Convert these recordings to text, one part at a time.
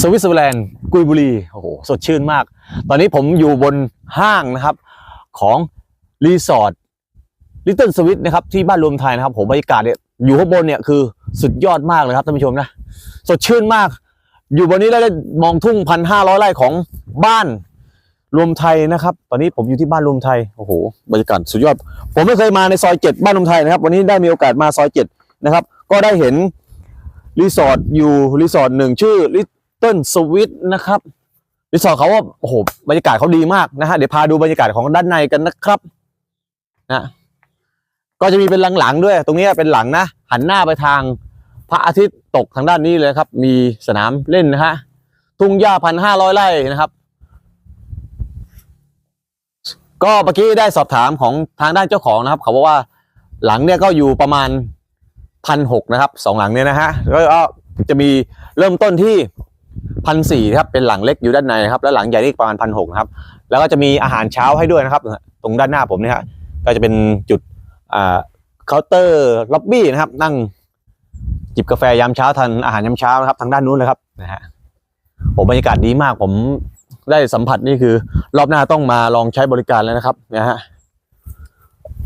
สวิตเซอร์แลนด์กุยบุรีโอ้โหสดชื่นมาก ตอนนี้ผมอยู่บนห้างนะครับของรีสอร์ทลิตเติ้ลสวิตนะครับที่บ้านรวมไทยนะครับผมบรรยากาศเนี่ยอยู่ข้างบนเนี่ยคือสุดยอดมากเลยครับท่านผู้ชมนะสดชื่นมาก อยู่บนนี้แล้วได้มองทุ่งพันห้าร้อยไร่ของบ้านรวมไทยนะครับ ตอนนี้ผมอยู่ที่บ้านรวมไทยโอ้โหบรรยากาศสุดยอด ผมไม่เคยมาในซอยเจ็ดบ้านรวมไทยนะครับ วันนี้ได้มีโอกาสมาซอยเจ็ดนะครับ ก็ได้เห็นรีสอร์ทอยู่รีสอร์ทหนึ่งชื่อลิต ติ้ลสวิตนะครับรีสอร์ทเขาว่าโอ้โหบรรยากาศเขาดีมากนะฮะเดี๋ยวพาดูบรรยากาศของด้านในกันนะครับนะก็จะมีเป็นหลังๆด้วย ตรงนี้เป็นหลังนะ หันหน้าไปทางพระอาทิตย์ตกทางด้านนี้เลยครับ มีสนามเล่นนะฮะทุ่งหญ้าพันห้าร้อยไร่นะครับ ก็เมื่อกี้ได้สอบถามของทางด้านเจ้าของนะครับ เขาบอกว่าหลังเนี่ยก็อยู่ประมาณพันหกนะครับสองหลังเนี่ยนะฮะแล้วก็จะมีเริ่มต้นที่ พันสี่ครับเป็นหลังเล็กอยู่ด้านในครับแล้วหลังใหญ่นี่ประมาณพันหกครับ แล้วก็จะมีอาหารเช้าให้ด้วยนะครับ ตรงด้านหน้าผมนี่ฮะก็จะเป็นจุดอ่าเคาน์เตอร์ล็อบบี้นะครับ นั่งจิบกาแฟยามเช้าทานอาหารยามเช้านะครับ ทางด้านนู้นเลยครับนะฮะผมบรรยากาศดีมากผมได้สัมผัสนี่คือ รอบหน้าต้องมาลองใช้บริการแล้วนะครับนะฮะ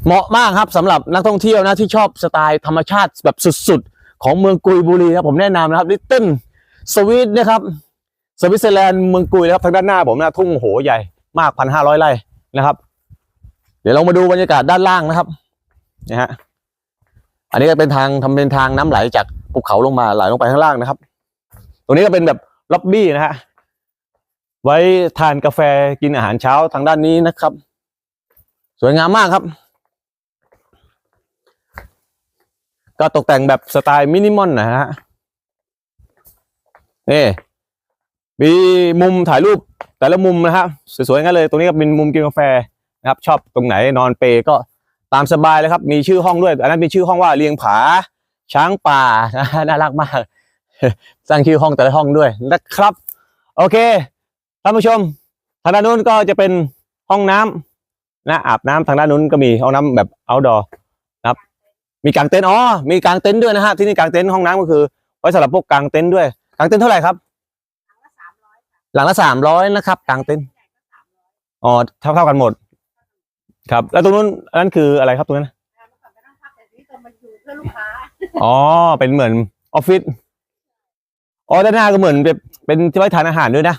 เหมาะมากครับสำหรับนักท่องเที่ยวนะที่ชอบสไตล์ธรรมชาติแบบสุดๆ ของเมืองกุยบุรีครับผมแนะนำนะครับลิตเติ้ลสวิตนะครับ สวิตเซอร์แลนด์เมืองกุยนะครับทางด้านหน้าผมนะทุ่งโหใหญ่มากพันห้าร้อยไร่นะครับ เดี๋ยวลองมาดูบรรยากาศด้านล่างนะครับนะฮะอันนี้ก็เป็นทางทำเป็นทางน้ำไหลจากภูเขาลงมาไหลลงไปข้างล่างนะครับ ตรงนี้ก็เป็นแบบล็อบบี้นะฮะไว้ทานกาแฟกินอาหารเช้าทางด้านนี้นะครับ สวยงามมากครับ ก็ตกแต่งแบบสไตล์มินิมอลนะฮะนี่ มีมุมถ่ายรูปแต่ละมุมนะครับสวยๆงั้นเลย ตรงนี้ก็เป็นมุมกินกาแฟนะครับชอบตรงไหนนอนเปก็ตามสบายเลยครับ มีชื่อห้องด้วย อันนั้นมีชื่อห้องว่าเลียงผา ช้างป่านะน่ารักมากสร้างชื่อห้องแต่ละห้องด้วยนะครับ โอเคท่านผู้ชม ทางด้านนู้นก็จะเป็นห้องน้ำนะอาบน้ำทางด้านนู้นก็มีห้องน้ำแบบ outdoor นะครับ มีกางเต็นท์อ๋อมีกางเต็นท์ด้วยนะฮะที่นี่กางเต็นท์ห้องน้ำก็คือ ไว้สำหรับพวกกางเต็นท์ด้วยกางเต็นท์เท่าไหร่ครับ หลังละสามร้อยนะครับกางเต็นท์อ๋อเท่าเท่ากันหมด ครับ แล้วตรงนู้นอันนั้นคืออะไรครับตรงนั้นอ๋อเป็นเหมือนออฟฟิศอ๋อด้านหน้าก็เหมือนเป็นเป็นที่ไว้ทานอาหารด้วยนะ